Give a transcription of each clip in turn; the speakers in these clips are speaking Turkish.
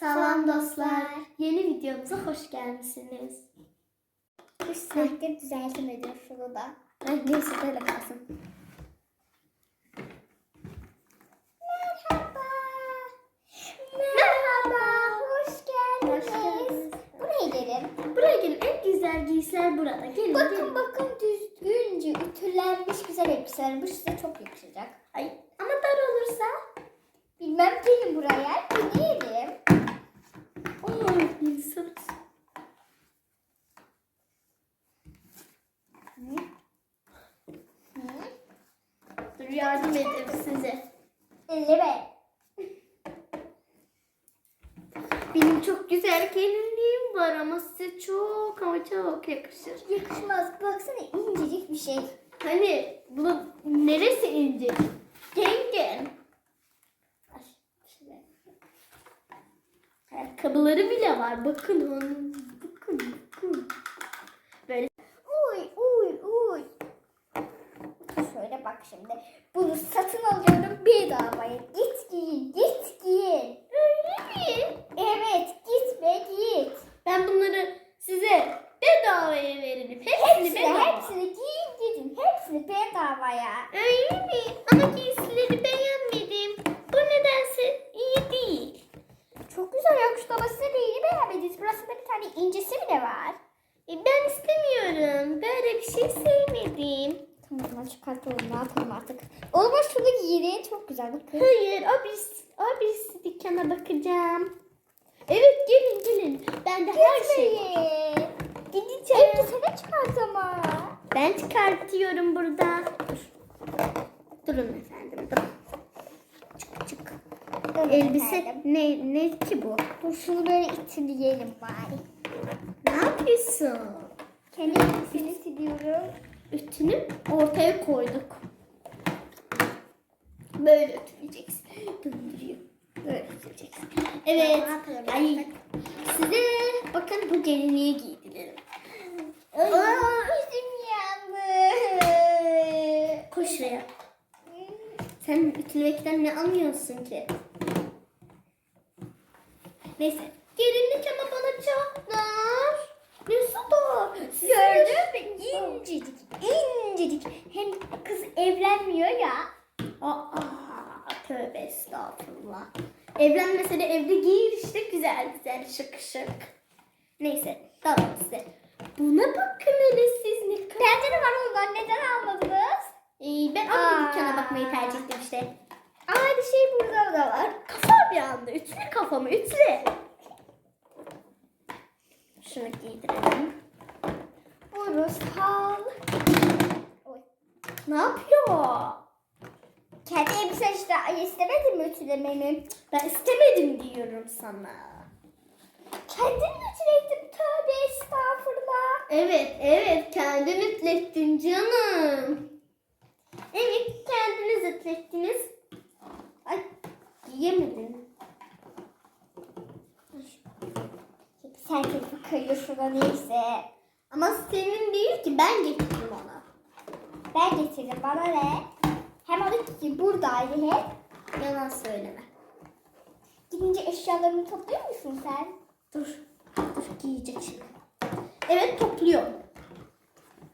Selam dostlar. Yeni videomuza hoş gelmişsiniz. 3 saattir düzeltemedim şunu da. Ay, neyse böyle kalsın. Merhaba. Merhaba. Hoş geldiniz. Hoş geldiniz. Buraya gelin. Buraya gelin. En güzel giysiler burada. Gelin. Bakın gelin. bakın düzgünce ütülenmiş güzel elbiseler. Bu size çok yakışacak. Ay, ama dar olursa. Bilmem gelin buraya. Deneyelim. Oo, insan. Hı? Hı? Dur yardım ederim size. Evet. Benim çok güzel gelinliğim var ama size çok ama çok yakışır. Yakışmaz. Baksana incecik bir şey. Hani bu neresi ince? Gengen. Ay, şöyle. Ayakkabıları bile var. Bakın onun. Bakın bakın. Böyle Uy uy uy. Şöyle bak şimdi. Bunu satın alıyorum bedavaya. Git giyin, git giyin. öyle mi? Evet, git ve git. Ben bunları size bedavaya veririm. Hepsini, Hepsini, bedava. hepsini giyin gidin. Hepsini bedavaya. Öyle mi? Ama giysileri beğenmedim. Bu nedense iyi değil. Çok güzel yakıştı ama size neyini beğenmediniz? Tane incesi bile var. E, ben istemiyorum. Böyle bir şey sevmedim. Tamam çıkartalım ne yapalım artık. O zaman şunu giyin. Çok güzel bakın. Hayır, o bir, o bir dükkana bakacağım. Evet, gelin gelin. Ben de her şey. Gideceğim. Elbisene çıkart ama. Ben çıkartıyorum burada. Dur. Durun efendim, durun. Elbise ne ne ki bu? Dur şunu böyle itleyelim bari. Ne yapıyorsun? Kendi elbiseni siliyorum. Ütünü ortaya koyduk. Böyle ütüleyeceksin. Döndürüyor. Böyle ütüleyeceksin. Evet. Ay, size bakın bu gelinliği giydirelim. Aa, üstüm yandı. Koş şuraya. Sen ütülemekten ne anlıyorsun ki? Neyse. Gelinlik ama bana çok dar. Nesi dar? Gördün mü? İncecik, incecik. Hem kız evlenmiyor ya. Aa, tövbe estağfurullah. Evlenmese de evde giyin işte güzel güzel şık şık. Neyse tamam size. Buna bakın hele siz ne kadar. Bende de var ondan. Neden almadınız? Ee, ben Aa. onun dükkana bakmayı tercih ettim işte. Aynı şey burada da var. Kafam bir anda ütüle kafamı ütüle. Şunu giydirelim. Buyurun sal. Oy. Ne yapıyor? Kendi elbise işte ay istemedin mi ütülememi? Ben istemedim diyorum sana. Kendin ütülettin. Tövbe estağfurullah. Evet, evet. Kendin ütlettin canım. Evet, kendiniz ütlettiniz. Ay, giyemedin. Sen keyfi kayıyor şurada neyse. Ama senin değil ki, ben getirdim ona. Ben getirdim bana ne? Hem o ki buradaydı hep. Yalan söyleme. Gidince eşyalarını topluyor musun sen? Dur, dur giyecek şimdi. Evet, topluyorum.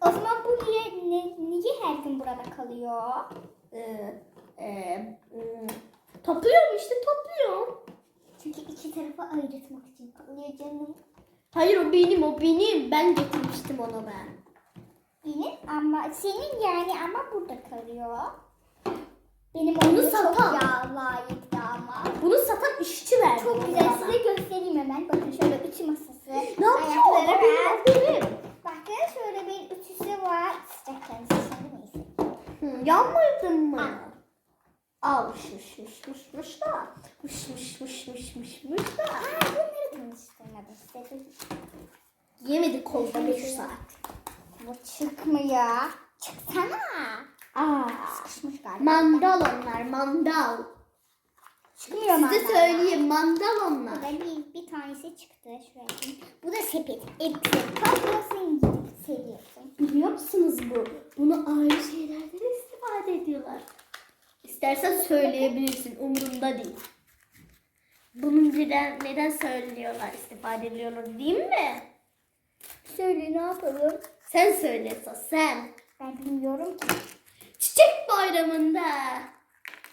O zaman bu niye, ne- niye her gün burada kalıyor? Ee, e, hmm, topluyorum işte, topluyorum. Çünkü iki tarafa ayrıtmak için kalıyor canım. Hayır, o benim, o benim. Ben getirmiştim onu ben. Benim ama senin yani ama burada kalıyor. Benim Onu onu çok satan. yağlayıktı ama. Bunu satan işçi verdi. Çok güzel bana. size göstereyim hemen. Bakın şöyle ütü masası. Ne yapıyor? Ayakları var. benim. Bakın şöyle bir ütüsü var. Sıcak kendisi yanmadın mı? Al şuş da. Şuş da. Aa bunları tanıştırmadım size. Yemedi kolda 5 saat. Bu çıkmıyor. Çıksana. Aa, Sıkışmış galiba. mandal onlar mandal. Çıkmıyor Size mandal. söyleyeyim mandal onlar. Burada bir, bir tanesi çıktı. Koyayım. Bu da sepet. Elbise. Toplasın gidip seriyorsun. Biliyor musunuz bu? Bunu ayrı şeylerde de istifade ediyorlar. İstersen söyleyebilirsin umurumda değil. Bunun neden, neden söylüyorlar, istifade ediliyorlar değil mi? Söyle ne yapalım? Sen söyle sen. Ben bilmiyorum ki. Çiçek bayramında.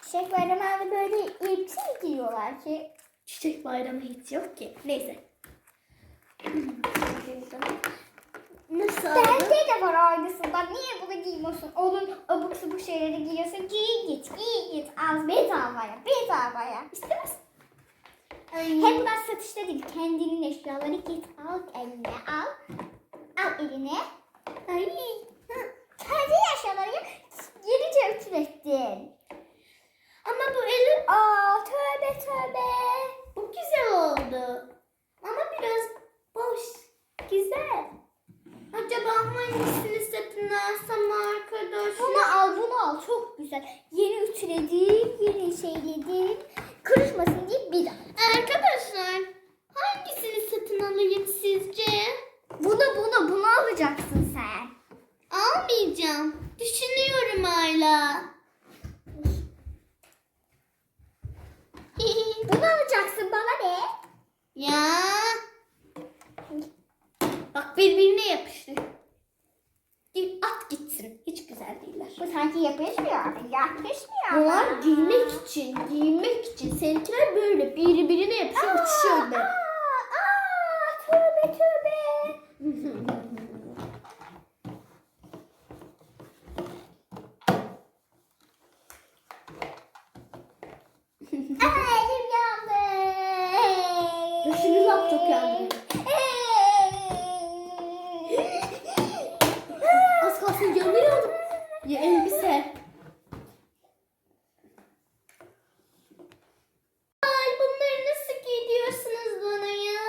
Çiçek bayramında böyle elbise mi giyiyorlar ki? Çiçek bayramı hiç yok ki. Neyse. Nasıl? Bende de var aynısından. Niye bunu giymiyorsun? Onun abuk sabuk şeyleri giyiyorsun. Giy git, giy git. Al bedavaya, bedavaya. İstemez. Hem bunlar satışta değil. Kendinin eşyalarını git al eline al. Al eline. Ay. hı. Kendi eşyalarını yenice ütülettin. Ama bu eli Aa tövbe tövbe. bu güzel oldu. Ama biraz boş. Güzel. Acaba hangisini satın alsam arkadaşlar? Bunu al bunu al çok güzel. Yeni ütüledim, yeni şeyledim. Kırışmasın diye bir al. Arkadaşlar hangisini satın alayım sizce? Bunu bunu bunu alacaksın sen. Almayacağım. Düşünüyorum hala. Bunu alacaksın bana ne? ya. Bak birbirine yapıştı. Git at gitsin. Hiç güzel değiller. Bu sanki yapışmıyor. Yapışmıyor. Bunlar giymek için, giymek için. Seninkiler böyle birbirine yapışıyor, uçuşuyor Aa, gibi. aa, tövbe tövbe. Aa, elim yandı. Başınız ak çok yandı. Az kalsın yanıyordum. Ya elbise. Ay bunları nasıl giyiyorsunuz bana ya?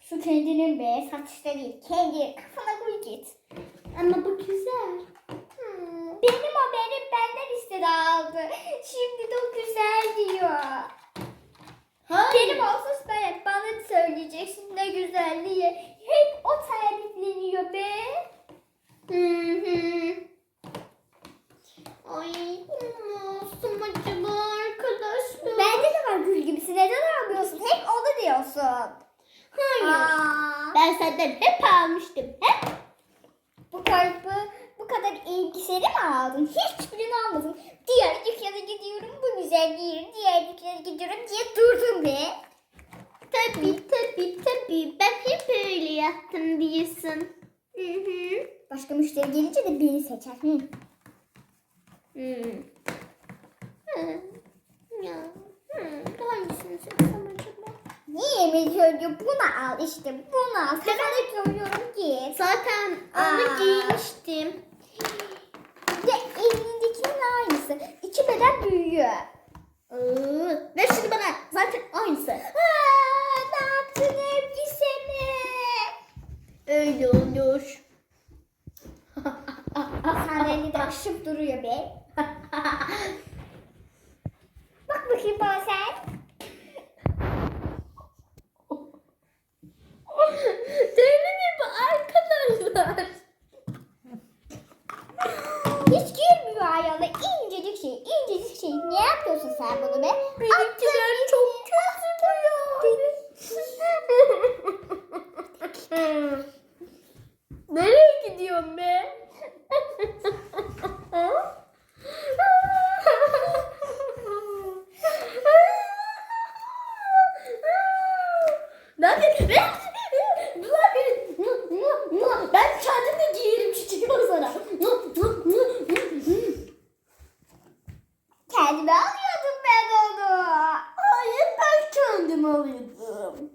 Şu kendinin be saçta değil. Kendi kafana koy git. Ama bu güzel. Hmm, Benim o benim istedi aldı. Şimdi de o güzel diyor. Hayır. Benim olsun ben bana söyleyeceksin ne güzel diye. Hep o tarifleniyor be. Hı hı. Ay ne olsun acaba arkadaşlar? Bende de var gül gibisi. Neden almıyorsun? Hep onu diyorsun. Hayır. Aa, Ben senden hep almıştım. Hep. bu kalbi bu kadar elbiseni mi aldın? Hiçbirini almadın. Diğer dükkana gidiyorum bu güzel değil. Diğer dükkana gidiyorum diye durdun be. Tabii tabii tabii. Ben hep öyle yaptım diyorsun. Hı hı. Başka müşteri gelince de beni seçer. Hı. Hmm. Hı. Ya. Hı. Hangisini seçsem acaba? Niye mi söylüyor? Bunu al işte bunu al. Sana söylüyorum ki. Zaten onu Aa. giymiştim. Ve elindekinin aynısı. İki beden büyüyor. Şey. Niye yapıyorsun sen bunu be? Benimkiler Kendime alıyordum ben onu. Hayır ben kendim alıyordum.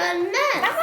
görmez.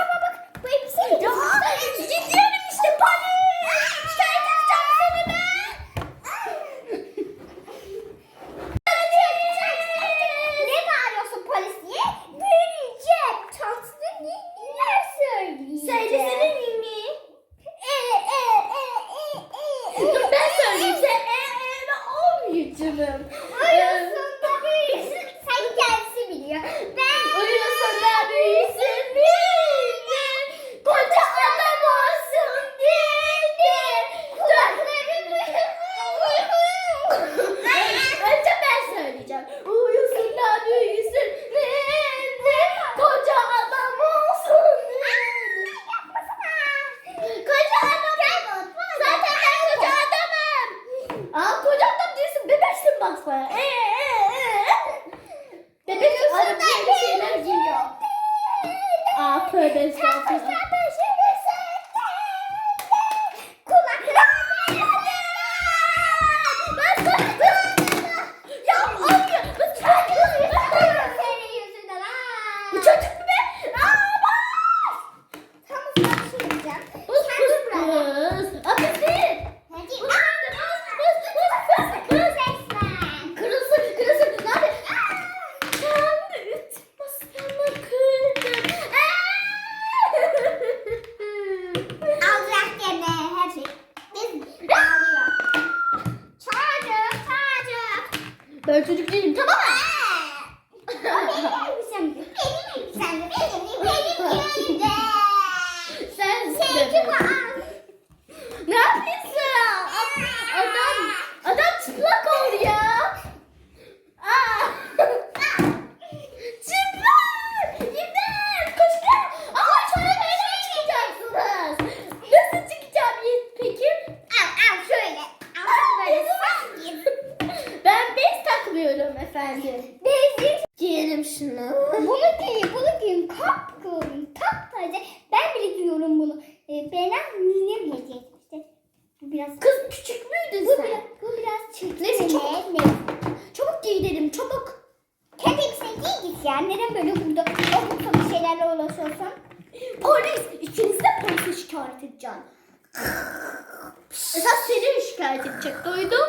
uh, put this. Help us, help. O reis ikiniz de polise şikayet edeceğim. Esas seni şikayet edecek duydun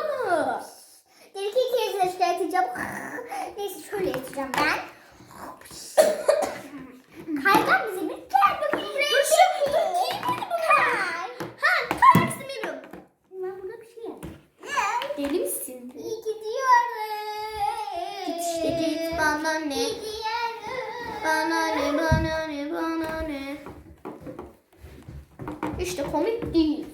İşte komik değil.